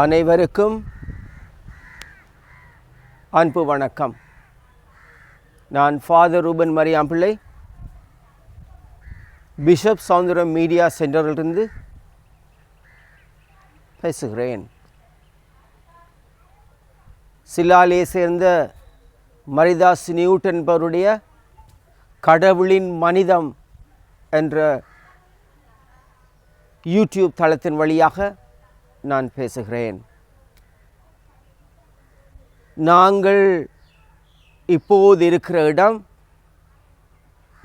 அனைவருக்கும் அன்பு வணக்கம். நான் father Ruban Mariyam Pillai. Bishop Soundaram media சென்டரிலிருந்து பேசுகிறேன். சிலாலே சேர்ந்த மரிதாஸ் நியூட் என்பவருடைய கடவுளின் மனிதம் என்ற யூடியூப் தளத்தின் வழியாக நான் பேசுகிறேன். நாங்கள் இப்போது இருக்கிற இடம்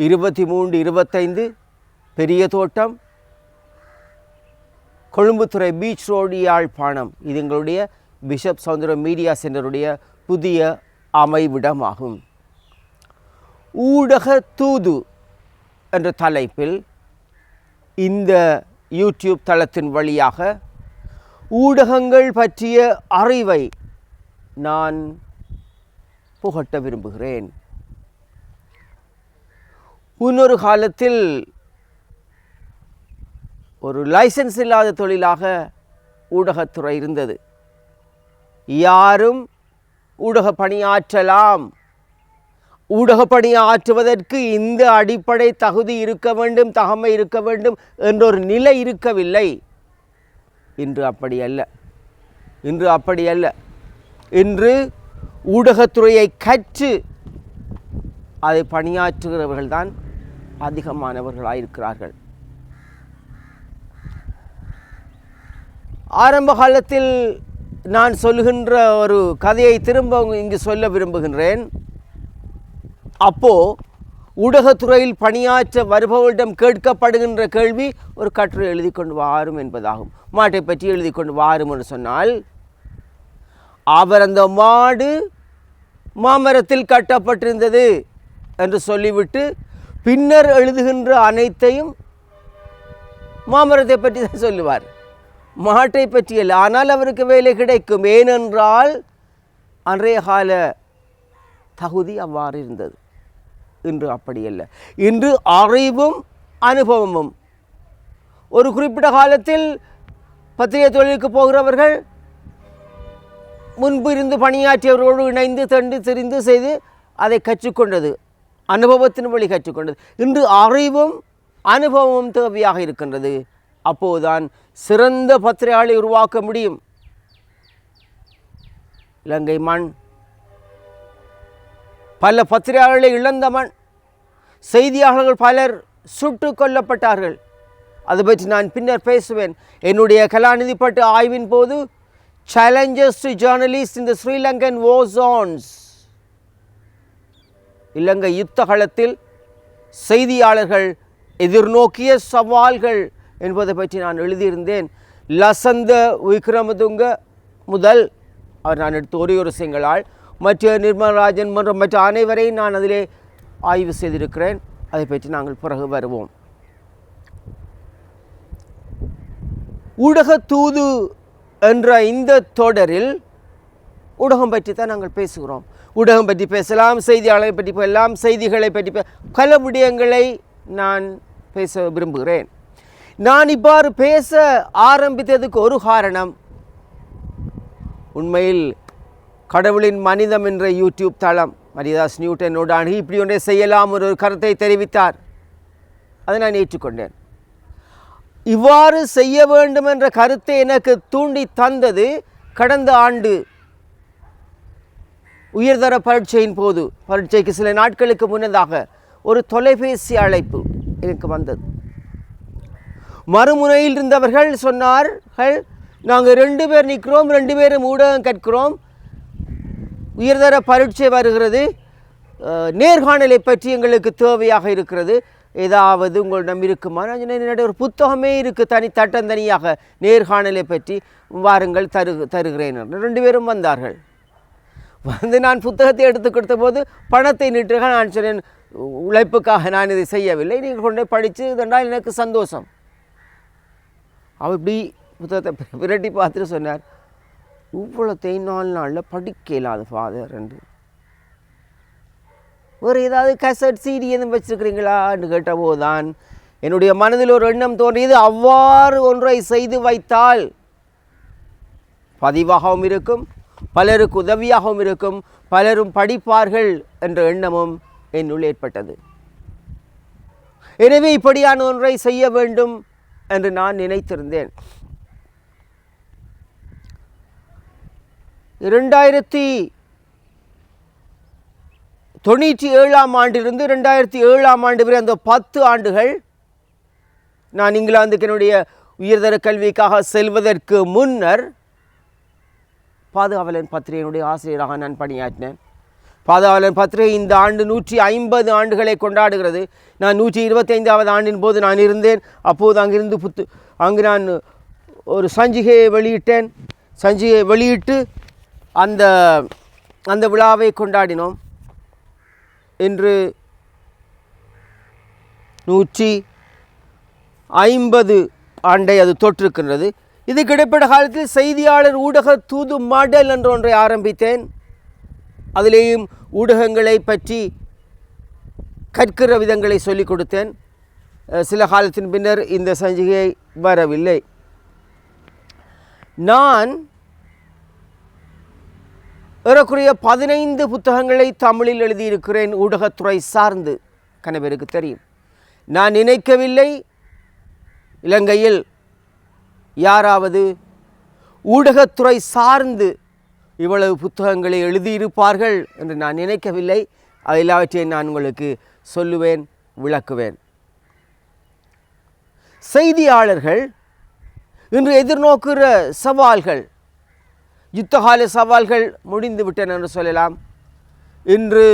இருபத்தி மூன்று இருபத்தைந்து பெரிய தோட்டம் கொழும்புத்துறை பீச் ரோடு யாழ்ப்பாணம். இது எங்களுடைய பிஷப் சவுந்தரம் மீடியா சென்டருடைய புதிய அமைவிடமாகும். ஊடக தூது என்ற தலைப்பில் இந்த யூடியூப் தளத்தின் வழியாக ஊடகங்கள் பற்றிய அறிவை நான் புகட்ட விரும்புகிறேன். இன்னொரு காலத்தில் ஒரு லைசன்ஸ் இல்லாத தொழிலாக ஊடகத்துறை இருந்தது. யாரும் ஊடக பணியாற்றலாம். ஊடக பணியாற்றுவதற்கு இந்த அடிப்படை தகுதி இருக்க வேண்டும் தகமை இருக்க வேண்டும் என்றொரு நிலை இருக்கவில்லை. இன்று அப்படி அல்ல. இன்று அப்படி அல்ல. இன்று ஊடகத்துறையை கற்று அதை பணியாற்றுகிறவர்கள்தான் அதிகமானவர்களாயிருக்கிறார்கள். ஆரம்ப காலத்தில் நான் சொல்லுகின்ற ஒரு கதையை திரும்ப இங்கு சொல்ல விரும்புகின்றேன். அப்போது ஊடகத்துறையில் பணியாற்ற வருபவரிடம் கேட்கப்படுகின்ற கேள்வி ஒரு கட்டுரை எழுதி கொண்டு வாரும் என்பதாகும். மாட்டை பற்றி எழுதி கொண்டு வாரும் என்று சொன்னால் அவர் அந்த மாடு மாமரத்தில் கட்டப்பட்டிருந்தது என்று சொல்லிவிட்டு பின்னர் எழுதுகின்ற அனைத்தையும் மாமரத்தை பற்றி தான் சொல்லுவார். மாட்டை பற்றி அல்ல ஆனால் அவருக்கு வேலை கிடைக்கும். ஏனென்றால் அன்றைய கால தகுதி அவ்வாறு இருந்தது. இன்று அப்படி அல்ல. இன்று அறிவும் அனுபவமும். ஒரு குறிப்பிட்ட காலத்தில் பத்திரிகை தொழிலுக்கு போகிறவர்கள் முன்பு இருந்து பணியாற்றியவர்களோடு இணைந்து தண்டு தெரிந்து செய்து அதை கற்றுக்கொண்டது. அனுபவத்தின் வழி கற்றுக்கொண்டது. இன்று அறிவும் அனுபவமும் தேவையாக இருக்கின்றது. அப்போதுதான் சிறந்த பத்திரிகையாளை உருவாக்க முடியும். இலங்கை மண் பல பத்திரிகையாளர்களை இழந்தவன் செய்தியாளர்கள் பலர் சுட்டு கொல்லப்பட்டார்கள். அதை பற்றி நான் பின்னர் பேசுவேன். என்னுடைய கலாநிதி பட்டு ஆய்வின் போது சேலஞ்சஸ் டு ஜேர்னலிஸ்ட் இந்த ஸ்ரீலங்கன் ஓசோன்ஸ் இலங்கை யுத்த களத்தில் செய்தியாளர்கள் எதிர்நோக்கிய சவால்கள் என்பதை பற்றி நான் எழுதியிருந்தேன். லசந்த விக்ரமதுங்க முதல் அவர் நான் எடுத்த ஒரே ஒரு செங்கலால் மற்ற நிர்மலராஜன் மற்றும் மற்ற அனைவரையும் நான் அதிலே ஆய்வு செய்திருக்கிறேன். அதை பற்றி நாங்கள் பிறகு வருவோம். ஊடக தூது என்ற இந்த தொடரில் ஊடகம் பற்றி தான் நாங்கள் பேசுகிறோம். ஊடகம் பற்றி பேசலாம் செய்தியாளரை பற்றி பேசலாம் செய்திகளை பற்றி பல விடயங்களை நான் பேச விரும்புகிறேன். நான் இவ்வாறு பேச ஆரம்பித்ததுக்கு ஒரு காரணம். உண்மையில் கடவுளின் மனிதம் என்ற யூடியூப் தளம் மரிதாஸ் நியூட்டனோடு அணுகி இப்படி ஒன்றை செய்யலாம் ஒரு கருத்தை தெரிவித்தார். அதை நான் ஏற்றுக்கொண்டேன். இவ்வாறு செய்ய வேண்டும் என்ற கருத்தை எனக்கு தூண்டி தந்தது கடந்த ஆண்டு உயர்தர பரீட்சையின் போது. பரீட்சைக்கு சில நாட்களுக்கு முன்னதாக ஒரு தொலைபேசி அழைப்பு எனக்கு வந்தது. மறுமுனையில் இருந்தவர்கள் சொன்னார்கள் நாங்கள் ரெண்டு பேர் நிற்கிறோம் ரெண்டு பேரும் ஊடகம் கற்கிறோம் உயர்தர பரீட்சை வருகிறது. நேர்காணலை பற்றி எங்களுக்கு தேவையாக இருக்கிறது. ஏதாவது உங்களிடம் இருக்குமா? நான் ஒரு புத்தகமே இருக்குது தனி தட்டந்தனியாக நேர்காணலை பற்றி வாருங்கள் தரு தருகிறேன் என்று. ரெண்டு பேரும் வந்தார்கள். வந்து நான் புத்தகத்தை எடுத்து கொடுத்த போது பணத்தை நீட்டுக நான் சொன்னேன் உழைப்புக்காக நான் இதை செய்யவில்லை. நீங்கள் கொண்டு போய் படித்து இதென்றால் எனக்கு சந்தோஷம். அவர் இப்படி புத்தகத்தை விரட்டி பார்த்துட்டு சொன்னார். இவ்வளோத்தையும் நாலு நாளில் படிக்க இல்லாத ஃபாதர் என்று. வேறு ஏதாவது கசட் சீடி எதுவும் வச்சுருக்கிறீங்களான்னு கேட்டபோது தான் என்னுடைய மனதில் ஒரு எண்ணம் தோன்றியது. அவ்வாறு ஒன்றை செய்து வைத்தால் பதிவாகவும் இருக்கும் பலருக்கு உதவியாகவும் இருக்கும் பலரும் படிப்பார்கள் என்ற எண்ணமும் என்னுள் ஏற்பட்டது. எனவே இப்படியான ஒன்றை செய்ய வேண்டும் என்று நான் நினைத்திருந்தேன். இரண்டாயிரத்தி தொண்ணூற்றி ஏழாம் ஆண்டிலிருந்து ரெண்டாயிரத்தி ஏழாம் ஆண்டு வரை அந்த பத்து ஆண்டுகள் நான் இங்கிலாந்துக்கு என்னுடைய உயர்தர கல்விக்காக செல்வதற்கு முன்னர் பாதுகாவலன் பத்திரிகையினுடைய ஆசிரியராக நான் பணியாற்றினேன். பாதுகாவலன் பத்திரிகை இந்த ஆண்டு நூற்றி ஐம்பது ஆண்டுகளை கொண்டாடுகிறது. நான் நூற்றி இருபத்தைந்தாவது ஆண்டின் போது நான் இருந்தேன். அப்போது அங்கிருந்து புத்து அங்கு நான் ஒரு சஞ்சிகையை வெளியிட்டேன். சஞ்சிகையை வெளியிட்டு அந்த அந்த விழாவை கொண்டாடினோம். இன்று நூற்றி ஐம்பது ஆண்டை அது தொற்றிருக்கின்றது. இது கிடைப்பட காலத்தில் செய்தியாளர் ஊடக தூது மாடல் என்ற ஒன்றை ஆரம்பித்தேன். அதிலேயும் ஊடகங்களை பற்றி கற்கிற விதங்களை சொல்லிக் கொடுத்தேன். சில காலத்தின் பின்னர் இந்த சஞ்சிகை வரவில்லை. நான் ஏறக்குறைய பதினைந்து புத்தகங்களை தமிழில் எழுதியிருக்கிறேன் ஊடகத்துறை சார்ந்து. கணவருக்கு தெரியும். நான் நினைக்கவில்லை. இலங்கையில் யாராவது ஊடகத்துறை சார்ந்து இவ்வளவு புத்தகங்களை எழுதியிருப்பார்கள் என்று நான் நினைக்கவில்லை. அது எல்லாவற்றையும் நான் உங்களுக்கு சொல்லுவேன் விளக்குவேன். செய்தியாளர்கள் இன்று எதிர்நோக்குகிற சவால்கள் யுத்தகால சவால்கள் முடிந்துவிட்டன என்று சொல்லலாம். இன்று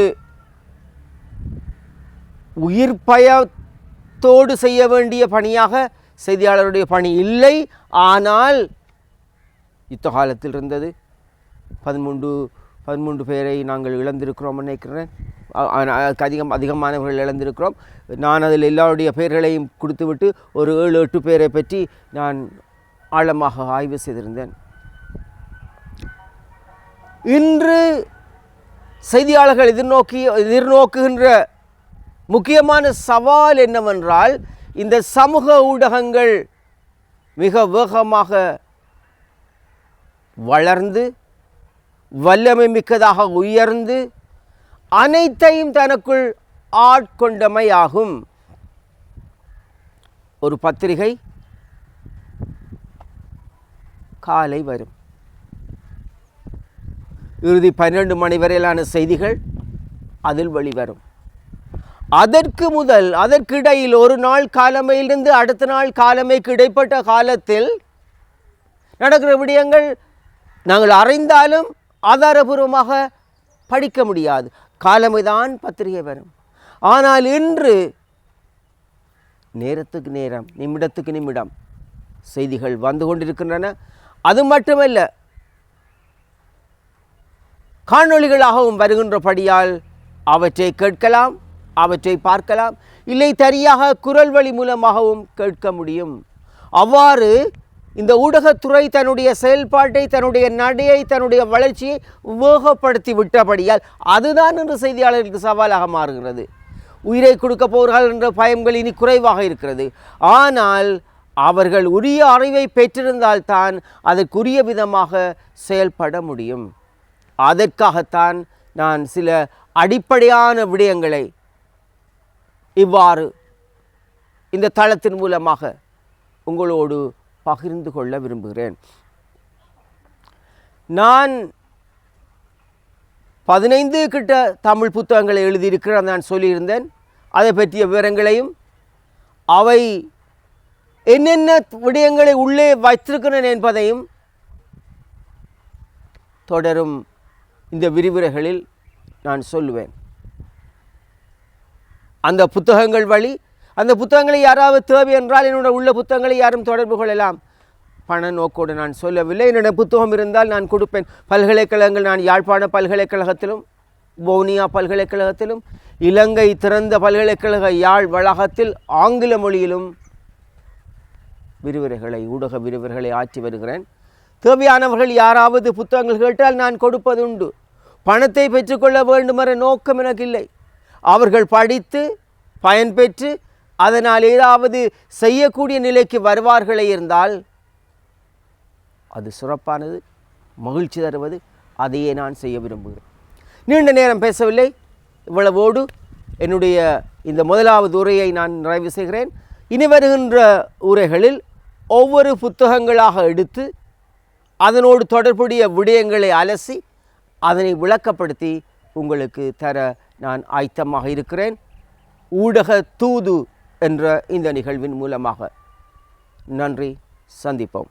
உயிர் பயத்தோடு செய்ய வேண்டிய பணியாக செய்தியாளருடைய பணி இல்லை. ஆனால் யுத்த காலத்தில் இருந்தது. பதிமூன்று பதிமூன்று பேரை நாங்கள் இழந்திருக்கிறோம் நினைக்கிறேன். அதுக்கு அதிகம் அதிகமானவர்கள் இழந்திருக்கிறோம். நான் அதில் எல்லாருடைய பெயர்களையும் கொடுத்துவிட்டு ஒரு ஏழு எட்டு பேரை பற்றி நான் ஆழமாக ஆய்வு செய்திருந்தேன். இன்று செய்தியாளர்கள் எதிர்நோக்கி எதிர்நோக்குகின்ற முக்கியமான சவால் என்னவென்றால் இந்த சமூக ஊடகங்கள் மிக வேகமாக வளர்ந்து வல்லமை மிக்கதாக உயர்ந்து அனைத்தையும் தனக்குள் ஆட்கொண்டமையாகும். ஒரு பத்திரிகை காலை வரும். இறுதி பன்னிரண்டு மணி வரையிலான செய்திகள் அதில் வெளிவரும். அதற்கு முதல் அதற்கிடையில் ஒரு நாள் காலமையிலிருந்து அடுத்த நாள் காலமைக்கு இடைப்பட்ட காலத்தில் நடக்கிற விடயங்கள் நாங்கள் அறிந்தாலும் ஆதாரபூர்வமாக படிக்க முடியாது. காலமைதான் பத்திரிகை வரும். ஆனால் இன்று நேரத்துக்கு நேரம் நிமிடத்துக்கு நிமிடம் செய்திகள் வந்து கொண்டிருக்கின்றன. அது மட்டுமல்ல காணொளிகளாகவும் வருகின்றபடியால் அவற்றை கேட்கலாம் அவற்றை பார்க்கலாம். இல்லை தனியாக குரல் வழி மூலமாகவும் கேட்க முடியும். அவ்வாறு இந்த ஊடகத்துறை தன்னுடைய செயல்பாட்டை தன்னுடைய நடையை தன்னுடைய வளர்ச்சியை உபயோகப்படுத்தி விட்டபடியால் அதுதான் இன்று செய்தியாளர்களுக்கு சவாலாக மாறுகிறது. உயிரை கொடுக்க போகிறார்கள் என்ற பயங்கள் இனி குறைவாக இருக்கிறது. ஆனால் அவர்கள் உரிய அறிவை பெற்றிருந்தால்தான் அதற்குரிய விதமாக செயல்பட முடியும். அதற்காகத்தான் நான் சில அடிப்படையான விடயங்களை இவ்வாறு இந்த தளத்தின் மூலமாக உங்களோடு பகிர்ந்து கொள்ள விரும்புகிறேன். நான் பதினைந்து கிட்ட தமிழ் புத்தகங்களை எழுதியிருக்கிறேன் நான் சொல்லியிருந்தேன். அதை பற்றிய விவரங்களையும் அவை என்னென்ன விடயங்களை உள்ளே வைத்திருக்கிறேன் என்பதையும் தொடரும் இந்த விரிவுரைகளில் நான் சொல்லுவேன். அந்த புத்தகங்கள் வழி அந்த புத்தகங்களை யாராவது தேவை என்றால் என்னோட உள்ள புத்தகங்களை யாரும் தொடர்பு கொள்ளலாம். பண நோக்கோடு நான் சொல்லவில்லை. என்னோட புத்தகம் இருந்தால் நான் கொடுப்பேன். பல்கலைக்கழகங்கள் நான் யாழ்ப்பாண பல்கலைக்கழகத்திலும் வவுனியா பல்கலைக்கழகத்திலும் இலங்கை திறந்த பல்கலைக்கழக யாழ் வளாகத்தில் ஆங்கில மொழியிலும் விரிவுரைகளை ஊடக விரிவுரைகளை ஆற்றி வருகிறேன். தேவையானவர்கள் யாராவது புத்தகங்கள் கேட்டால் நான் கொடுப்பதுண்டு. பணத்தை பெற்றுக்கொள்ள வேண்டுமென்ற நோக்கம் எனக்கு இல்லை அவர்கள் படித்து பயன்பெற்று அதனால் ஏதாவது செய்யக்கூடிய நிலைக்கு வருவார்களே இருந்தால் அது சிறப்பானது மகிழ்ச்சி தருவது அதையே நான் செய்ய விரும்புகிறேன். நீண்ட நேரம் பேசவில்லை. இவ்வளவோடு என்னுடைய இந்த முதலாவது உரையை நான் நிறைவு செய்கிறேன். இனி வருகின்ற உரைகளில் ஒவ்வொரு புத்தகங்களாக எடுத்து அதனோடு தொடர்புடைய விடயங்களை அலசி அதனை விளக்கப்படுத்தி உங்களுக்கு தர நான் ஆயத்தமாக இருக்கிறேன். ஊடக தூது என்ற இந்த நிகழ்வின் மூலமாக. நன்றி. சந்திப்போம்.